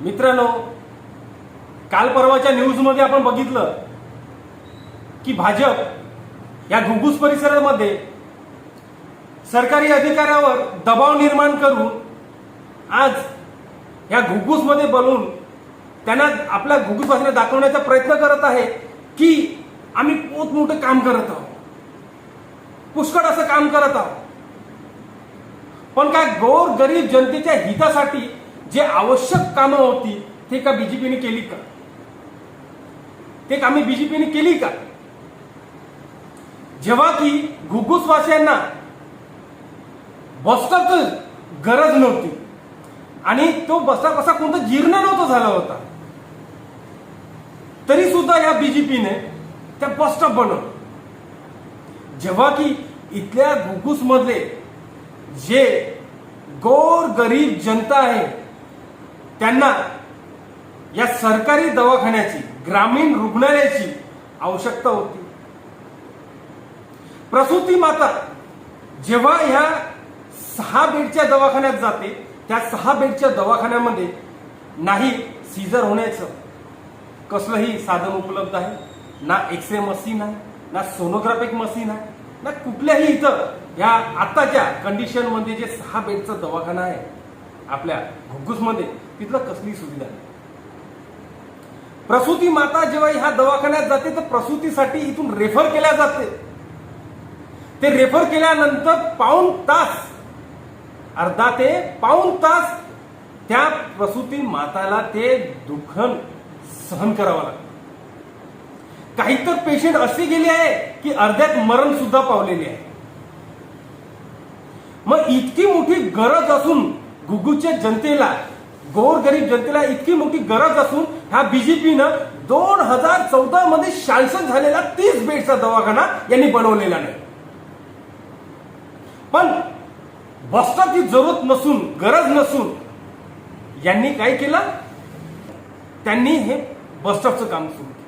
मित्रांनो काल परवाच्या न्यूजमध्ये आपण बघितलं की भाजप या घुगूस परिसरामध्ये सरकारी अधिकाऱ्यावर दबाव निर्माण करून आज या घुगूसमध्ये बोलून त्यांना आपल्या भाषेला दाखवण्याचा प्रयत्न करत आहे की आम्ही पोत मोठं काम करत आहोत. पुष्कळ असं काम करत आहोत. पण काय गोर गरीब जनतेच्या हितासाठी जे आवश्यक कामं होती ते का बीजेपीने केली का? ते कामे बीजेपीने केली का? जेव्हा की घुगुसवासियांना बसस्टॉपचं गरज नव्हती आणि तो बसता कसा कोणता जीर्ण नव्हता झाला होता. तरी सुद्धा या बीजेपीने त्या बसस्टॉप बनवलं. जेव्हा की इथल्या घुग्गुस मधले जे गोर गरीब जनता आहे त्यांना या सरकारी दवाखान्याची ग्रामीण रुग्णालयाची आवश्यकता होती. प्रसूती माता जेव्हा ह्या सहा बेडच्या दवाखान्यात जाते त्या सहा बेडच्या दवाखान्यामध्ये नाही सीझर होण्याचं कसलंही साधन उपलब्ध आहे. ना एक्स रे मशीन आहे ना सोनोग्राफिक मशीन आहे ना कुठल्याही इथं ह्या आताच्या कंडिशनमध्ये जे सहा बेडचा दवाखाना आहे आपल्या घुग्गुसमध्ये तिथलं कसली सुविधा नाही. प्रसूती माता जेव्हा ह्या दवाखान्यात जाते तर प्रसूतीसाठी इथून रेफर केल्या जाते. ते रेफर केल्यानंतर पाऊण तास अर्धा ते पाऊण तास त्या प्रसूती माताला ते दुखन सहन करावं लागतं. काही तर पेशंट असे गेले आहे की अर्ध्यात मरण सुद्धा पावलेले आहे. मग इतकी मोठी गरज असून गुगूच्या जनतेला गोरगरीब जनतेला इतकी मोठी गरज असून ह्या बीजेपीनं दोन हजार चौदा मध्ये शासन झालेला तीस बेडचा दवाखाना यांनी बनवलेला नाही. पण बसस्टॉपची जरूरत नसून गरज नसून यांनी काय केलं? त्यांनी हे बसस्टॉपचं काम सुरू केलं.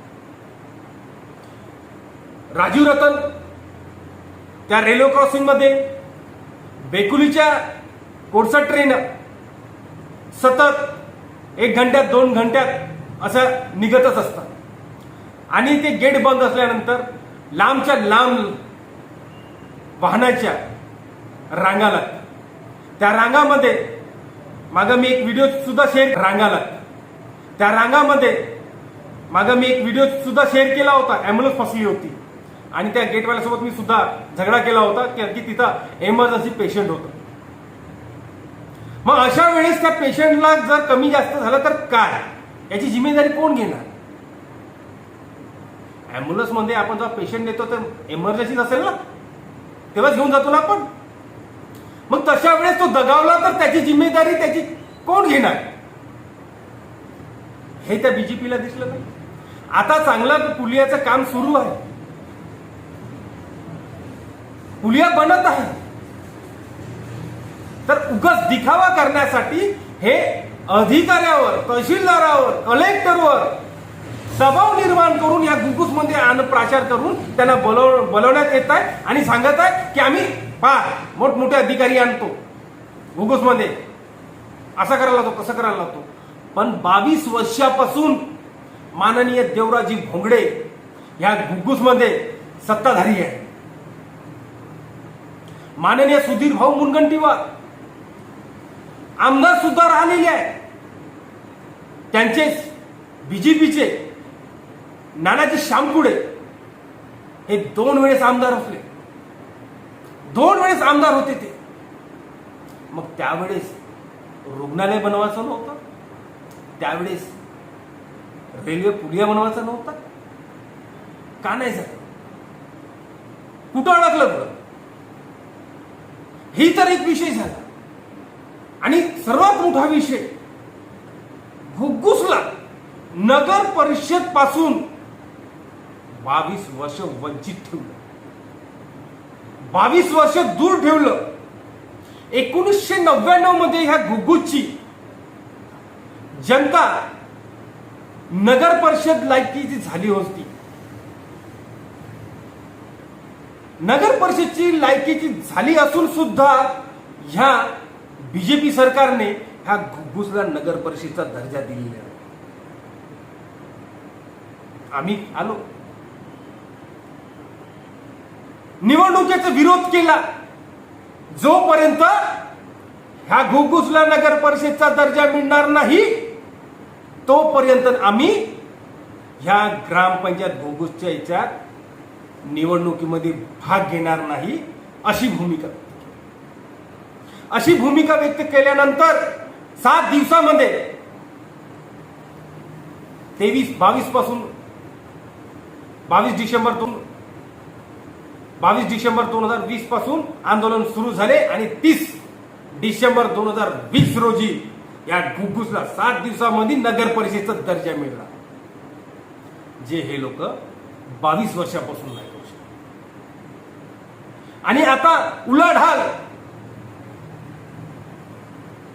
राजीव रतन त्या रेल्वे क्रॉसिंगमध्ये बेकुलीच्या कोळसा ट्रेन सतत एक घंट्यात दोन घंट्यात असं निघतच असतात आणि ते गेट बंद असल्यानंतर लांबच्या लांब वाहनाच्या रांगा लागतात त्या रांगामध्ये मागं मी एक व्हिडिओ सुद्धा शेअर रांगा लागतात त्या रांगामध्ये मागं मी एक व्हिडिओ सुद्धा शेअर केला होता ॲम्ब्युलन्स फसली होती. आणि त्या गेटवाल्यासोबत मी सुद्धा झगडा केला होता की की तिथं एमर्जन्सी पेशंट होतं. मग अशा वेळेस त्या पेशंटला जर कमी जास्त झालं तर काय? याची जिम्मेदारी कोण घेणार? ॲम्ब्युलन्समध्ये आपण जेव्हा पेशंट नेतो तर एमर्जन्सीच असेल ना? तेव्हाच घेऊन जातो ना आपण? मग तशा वेळेस तो दगावला तर त्याची जिम्मेदारी त्याची कोण घेणार? हे त्या बीजेपीला दिसलं नाही. आता चांगलं पुलियाचं काम सुरू आहे. पुलिया बनत आहे. तर उगाच दिखावा करण्यासाठी हे अधिकाऱ्यावर तहसीलदारावर कलेक्टरवर दबाव निर्माण करून या गुगूसमध्ये आण प्राचार करून त्यांना बोलव बोलवण्यात येत आहे आणि सांगत आहे की आम्ही पा मोठमोठे अधिकारी आणतो गुगूसमध्ये. असं करायला लागतो कसं करायला लागतो पण बावीस वर्षापासून माननीय देवराजी भोंगडे या गुगूसमध्ये सत्ताधारी आहे माननीय सुधीर भाऊ मुनगंटीवार आमदार सुद्धा राहिलेले आहे त्यांचेच बीजेपीचे नानाजी शामकुडे हे दोन वेळेस आमदार असले दोन वेळेस आमदार होते ते. मग त्यावेळेस रुग्णालय बनवायचं नव्हतं. त्यावेळेस रेल्वे पुलिया बनवायचा नव्हता. का नाही झालं? कुठं अडकलं बरं? ही तर एक विषय झाला. आणि सर्वात मोठा विषय घुग्गुसला नगर परिषदपासून बावीस वर्ष वंचित ठेवलं. बावीस वर्ष दूर ठेवलं. एकोणीसशे नव्याण्णवमध्ये ह्या घुग्गुसची जनता नगर परिषद लायकीची झाली होती नगर परिषदची लायकीची झाली असून सुद्धा ह्या बीजेपी सरकारने ह्या घुसला नगर परिषदचा दर्जा दिलेला आम्ही आलो. निवडणुकीचा विरोध केला. जोपर्यंत ह्या घुसला नगर परिषदचा दर्जा मिळणार नाही तोपर्यंत आम्ही ह्या ग्रामपंचायत घुगुसच्या याच्यात निवडणुकीमध्ये भाग घेणार नाही अशी भूमिका. अशी भूमिका व्यक्त केल्यानंतर सात दिवसामध्ये तेवीस बावीसपासून बावीस डिसेंबर बावीस डिसेंबर दोन हजार वीसपासून आंदोलन सुरू झाले आणि तीस डिसेंबर दोन हजार वीस रोजी या घुगुसला सात दिवसामध्ये नगर परिषदेचा दर्जा मिळाला. जे हे लोक बावीस वर्षापासून नाही करू शकत आणि आता उलाढाल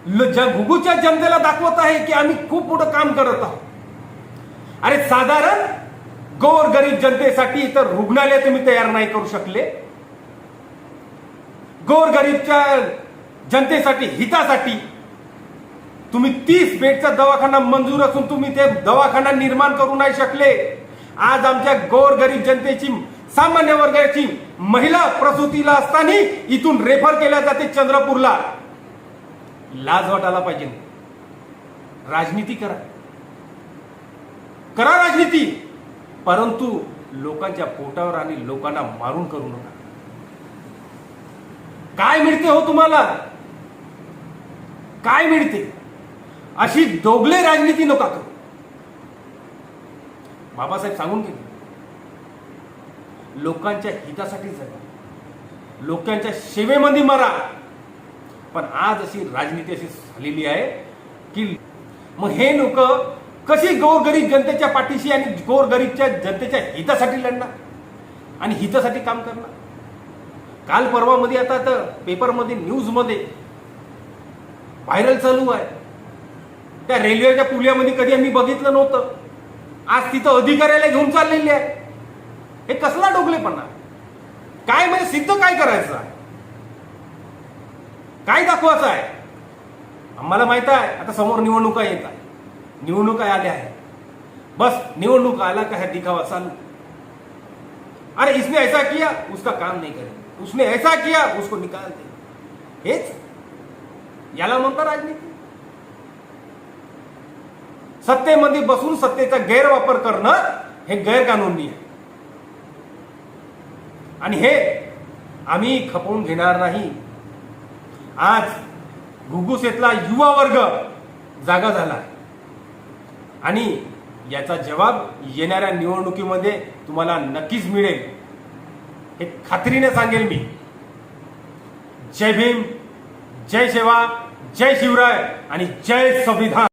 घुगूच्या जनतेला दाखवत आहे की आम्ही खूप मोठं काम करत आहोत. अरे साधारण गोर गरीब जनतेसाठी तर रुग्णालय तुम्ही तयार नाही करू शकले. गोर गरीबच्या जनतेसाठी हितासाठी तुम्ही तीस बेडचा दवाखाना मंजूर असून तुम्ही ते दवाखाना निर्माण करू नाही शकले. आज आमच्या गोर गरीब जनतेची सामान्य वर्गाची महिला प्रसूतीला असताना इथून रेफर केल्या जाते चंद्रपूरला. लाज वाटायला पाहिजे. राजनीती करा. करा राजनीती. परंतु लोकांच्या पोटावर आणि लोकांना मारून करू नका. काय मिळते हो तुम्हाला? काय मिळते? अशी दोगले राजनीती नका करू. बाबासाहेब सांगून गेले. लोकांच्या हितासाठी जगा. लोकांच्या सेवेमध्ये मरा. पण आज अशी राजनीती अशी झालेली आहे की मग हे लोक कशी गोरगरीब जनतेच्या पाठीशी आणि गोरगरीबच्या जनतेच्या हितासाठी लढणार? आणि हितासाठी काम करणार? काल परवामध्ये आता तर पेपरमध्ये न्यूजमध्ये व्हायरल चालू आहे. त्या रेल्वेच्या पुलियामध्ये कधी आम्ही बघितलं नव्हतं. आज तिथं अधिकाऱ्याला घेऊन चाललेली आहे. हे कसला डोकलेपणा? काय म्हणजे सिद्ध काय करायचं? आहे काय दाखवायचं आहे? आम्हाला माहीत आहे आता समोर निवडणुका येत आहे निवडणुका आल्या आहेत. बस निवडणूक आला का है दिखावा चालू. अरे इसने ऐसा किया उसका काम नहीं करे. उसने ऐसा किया उसको निकाल दे. हेच? याला म्हणता राजनीती. सत्तेमध्ये बसून सत्तेचा गैरवापर करणं हे गैरकानूनी आहे. आणि हे आम्ही खपवून घेणार नाही. आज घुगुसेतला युवा वर्ग जागा झाला आणि याचा जवाब येणाऱ्या निवडणुकीमध्ये तुम्हाला नक्कीच मिळेल. हे खात्रीने सांगेल मी. जय भीम जय सेवा जय शिवराय आणि जय संविधान.